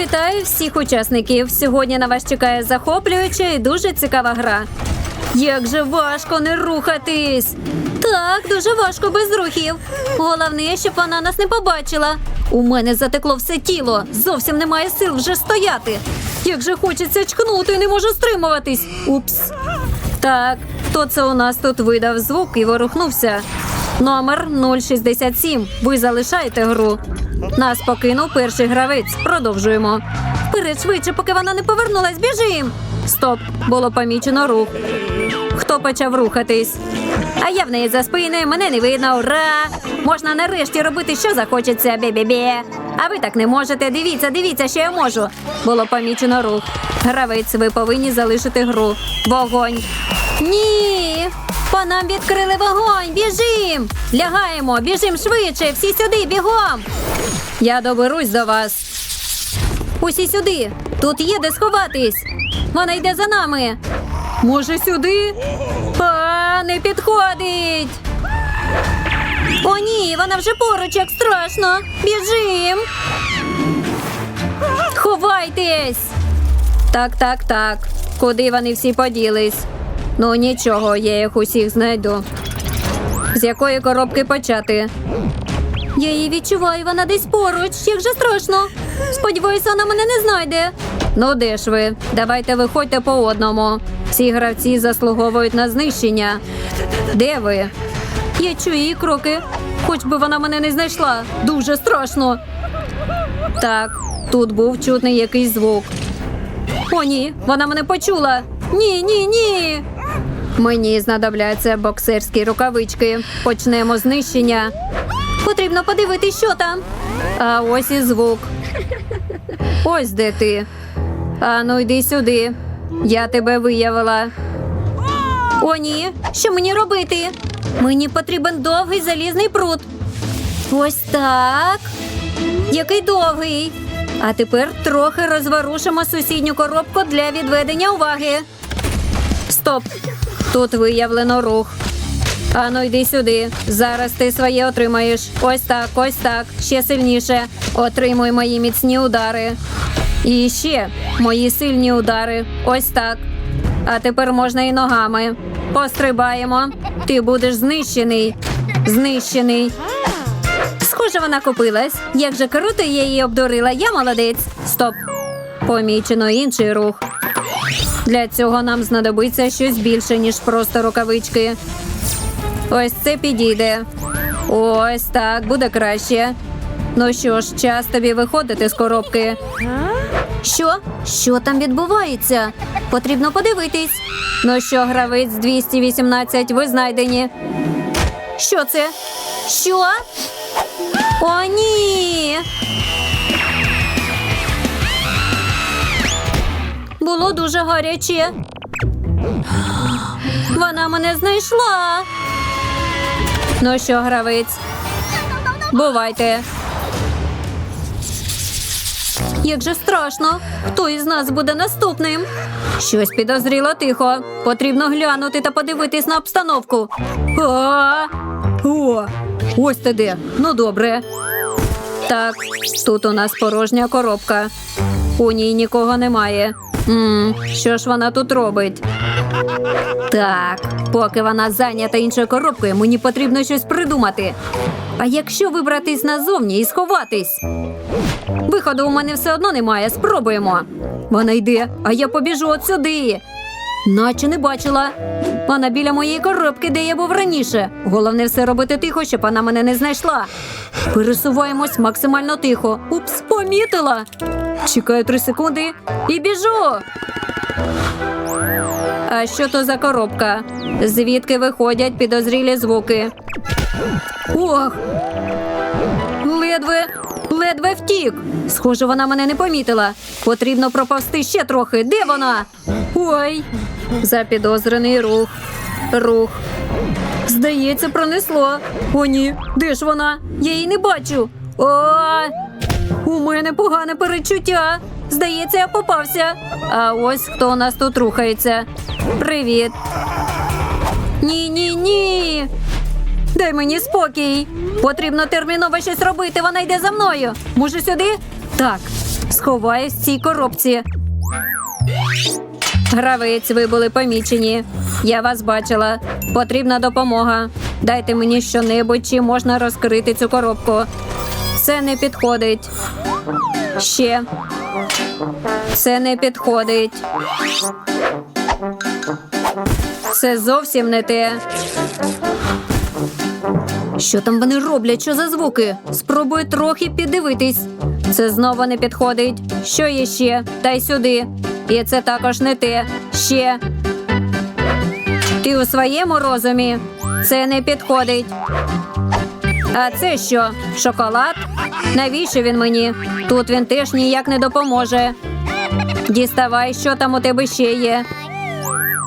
Вітаю всіх учасників. Сьогодні на вас чекає захоплююча і дуже цікава гра. Як же важко не рухатись. Так, дуже важко без рухів. Головне, щоб вона нас не побачила. У мене затекло все тіло. Зовсім немає сил вже стояти. Як же хочеться чкнути, не можу стримуватись. Упс. Так, хто це у нас тут видав звук і ворухнувся? Номер 067. Ви залишаєте гру. Нас покинув перший гравець. Продовжуємо. Вперед швидше, поки вона не повернулась. Біжим. Стоп, було помічено рух. Хто почав рухатись? А я в неї за спиною, мене не видно. Ура! Можна нарешті робити, що захочеться, бе-бе-бе. А ви так не можете. Дивіться, дивіться, що я можу. Було помічено рух. Гравець, ви повинні залишити гру. Вогонь. Ні. Нам відкрили вогонь. Біжим. Лягаємо, біжим швидше. Всі сюди, бігом. Я доберусь до вас. Усі сюди. Тут є де сховатись. Вона йде за нами. Може, сюди? А, не підходить. О, ні, вона вже поруч, як страшно. Біжим. Ховайтесь. Так, так, так. Куди вони всі поділись? Ну нічого, я їх усіх знайду. З якої коробки почати? Я її відчуваю, вона десь поруч. Як же страшно. Сподіваюся, вона мене не знайде. Ну, де ж ви? Давайте виходьте по одному. Ці гравці заслуговують на знищення. Де ви? Я чую її кроки. Хоч би вона мене не знайшла. Дуже страшно. Так, тут був чутний якийсь звук. О, ні, вона мене почула. Ні, ні, ні. Мені знадобляться боксерські рукавички. Почнемо знищення. Потрібно подивитись, що там. А ось і звук. Ось де ти. А ну йди сюди. Я тебе виявила. О, ні. Що мені робити? Мені потрібен довгий залізний прут. Ось так. Який довгий. А тепер трохи розворушимо сусідню коробку для відведення уваги. Стоп. Тут виявлено рух. Ану, йди сюди. Зараз ти своє отримаєш. Ось так, ось так. Ще сильніше. Отримуй мої міцні удари. І ще мої сильні удари. Ось так. А тепер можна і ногами. Пострибаємо. Ти будеш знищений. Знищений. Схоже, вона купилась. Як же круто я її обдурила. Я молодець. Стоп. Помічено інший рух. Для цього нам знадобиться щось більше, ніж просто рукавички. Ось це підійде. Ось так, буде краще. Ну що ж, час тобі виходити з коробки. Що? Що там відбувається? Потрібно подивитись. Ну що, гравець 218, ви знайдені. Що це? Що? О, ні. Було дуже гаряче. Вона мене знайшла. Ну що, гравець? Бувайте. Як же страшно. Хто із нас буде наступним? Щось підозріло тихо. Потрібно глянути та подивитись на обстановку. А! О, ось ти де. Ну добре. Так, тут у нас порожня коробка. У ній нікого немає. М що ж вона тут робить? Так, поки вона зайнята іншою коробкою, мені потрібно щось придумати. А якщо вибратись назовні і сховатись? Виходу у мене все одно немає. Спробуємо. Вона йде, а я побіжу от сюди. Наче не бачила. Вона біля моєї коробки, де я був раніше. Головне все робити тихо, щоб вона мене не знайшла. Пересуваємось максимально тихо. Упс, помітила. Чекаю три секунди і біжу. А що то за коробка? Звідки виходять підозрілі звуки? Ох! Ледве, ледве втік. Схоже, вона мене не помітила. Потрібно проповсти ще трохи. Де вона? Ой! Запідозрений рух. Рух. Здається, пронесло. О, ні. Де ж вона? Я її не бачу. О! У мене погане перечуття. Здається, я попався. А ось хто у нас тут рухається. Привіт. Ні, ні, ні. Дай мені спокій. Потрібно терміново щось робити. Вона йде за мною. Може, сюди? Так, Сховаюсь в цій коробці. Гравець, ви були помічені. Я вас бачила. Потрібна допомога. Дайте мені щонебудь, чи можна розкрити цю коробку. Це не підходить. Ще. Це не підходить. Це зовсім не те. Що там вони роблять? Що за звуки? Спробую трохи піддивитись. Це знову не підходить. Що є ще? Дай сюди. І це також не те. Ще. Ти у своєму розумі? Це не підходить. А це що? Шоколад? Навіщо він мені? Тут він теж ніяк не допоможе. Діставай, що там у тебе ще є.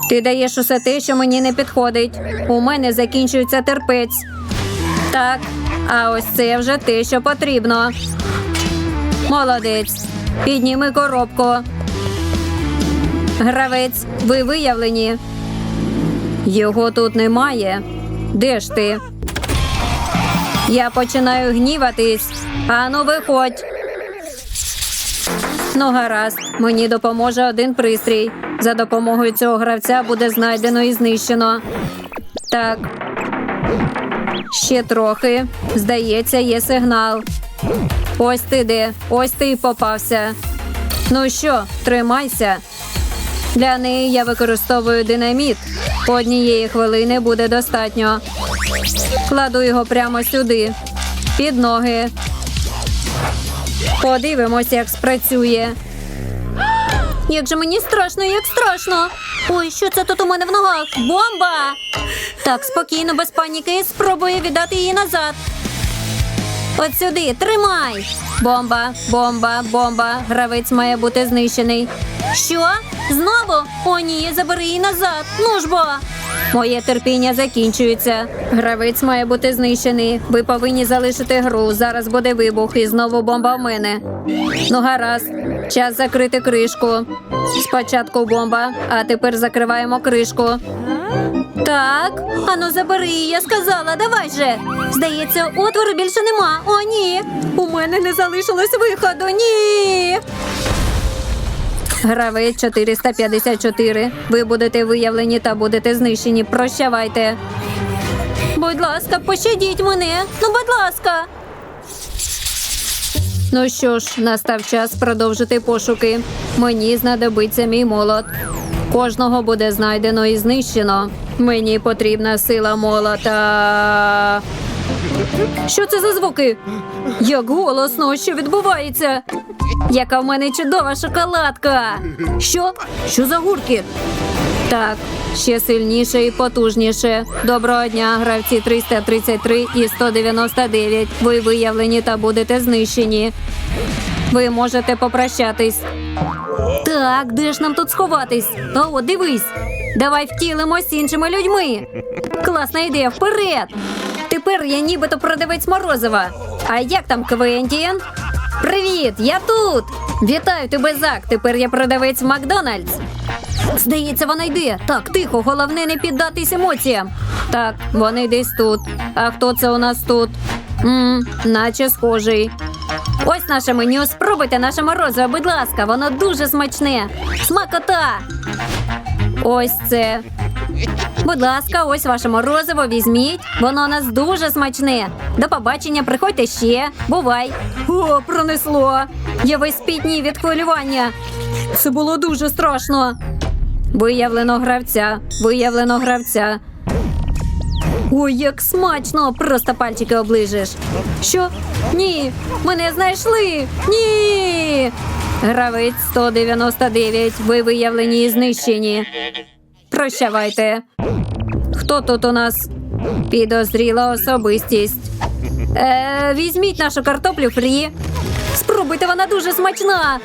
Ти даєш усе те, що мені не підходить. У мене закінчується терпець. Так, а ось це вже те, що потрібно. Молодець. Підніми коробку. Гравець, ви виявлені. Його тут немає. Де ж ти? Я починаю гніватись. Ану, виходь. Ну, гаразд, мені допоможе один пристрій. За допомогою цього гравця буде знайдено і знищено. Так. Ще трохи. Здається, є сигнал. Ось ти де, ось ти і попався. Ну що, тримайся. Для неї я використовую динаміт. Однієї хвилини буде достатньо. Кладу його прямо сюди, під ноги. Подивимось, як спрацює. Як же мені страшно, як страшно. Ой, що це тут у мене в ногах? Бомба! Так, спокійно, без паніки, спробую віддати її назад. От сюди, тримай! Бомба, бомба, бомба. Гравець має бути знищений. Що? Знову? О, ні, забери її назад. Ну ж бо. Моє терпіння закінчується. Гравець має бути знищений. Ви повинні залишити гру. Зараз буде вибух і знову бомба в мене. Ну, гаразд. Час закрити кришку. Спочатку бомба, а тепер закриваємо кришку. Так, ану забери я сказала, давай же. Здається, отвору більше нема. О, ні. У мене не залишилось виходу. Ні. Гравець 454. Ви будете виявлені та будете знищені. Прощавайте. Будь ласка, пощадіть мене. Ну, будь ласка. Ну що ж, настав час продовжити пошуки. Мені знадобиться мій молот. Кожного буде знайдено і знищено. Мені потрібна сила молота. Що це за звуки? Як голосно, що відбувається? Яка в мене чудова шоколадка. Що? Що за гуркіт? Так, ще сильніше і потужніше. Доброго дня, гравці 333 і 199. Ви виявлені та будете знищені. Ви можете попрощатись. Так, де ж нам тут сховатись? О, дивись. Давай втілимось іншими людьми. Класна ідея, вперед! Тепер я нібито продавець Морозова. А як там Квентін? Привіт, я тут! Вітаю тебе, Зак. Тепер я продавець Макдональдс. Здається, вона йде. Так, тихо, головне не піддатись емоціям. Так, вони десь тут. А хто це у нас тут? Мм, наче схожий. Ось наше меню. Спробуйте наше морозиво, будь ласка, воно дуже смачне. Смакота. Ось це. Будь ласка, ось ваше морозиво, візьміть. Воно у нас дуже смачне. До побачення, приходьте ще. Бувай. О, пронесло. Я весь спітній від хвилювання. Це було дуже страшно. Виявлено гравця. Виявлено гравця. Ой, як смачно! Просто пальчики оближеш. Що? Ні, мене знайшли. Ні. Гравець 199. Ви виявлені і знищені. Прощавайте. Хто тут у нас? Підозріла особистість. Е, візьміть нашу картоплю фрі. Спробуйте, вона дуже смачна.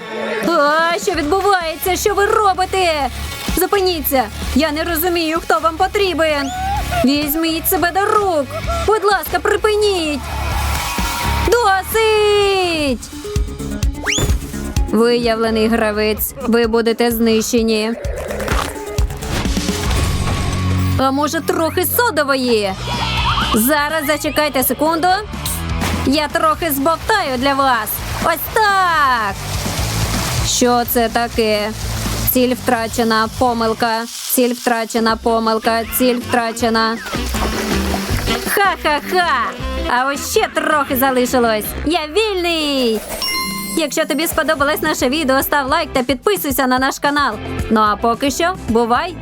А, що відбувається? Що ви робите? Зупиніться. Я не розумію, хто вам потрібен. Візьміть себе до рук. Будь ласка, припиніть. Досить. Виявлений гравець. Ви будете знищені. А може, трохи содової? Зараз зачекайте секунду. Я трохи збовтаю для вас. Ось так. Що це таке? Ціль втрачена, помилка. Ціль втрачена, помилка, ціль втрачена. Ха-ха-ха! А ось ще трохи залишилось. Я вільний! Якщо тобі сподобалось наше відео, став лайк та підписуйся на наш канал. Ну а поки що, бувай!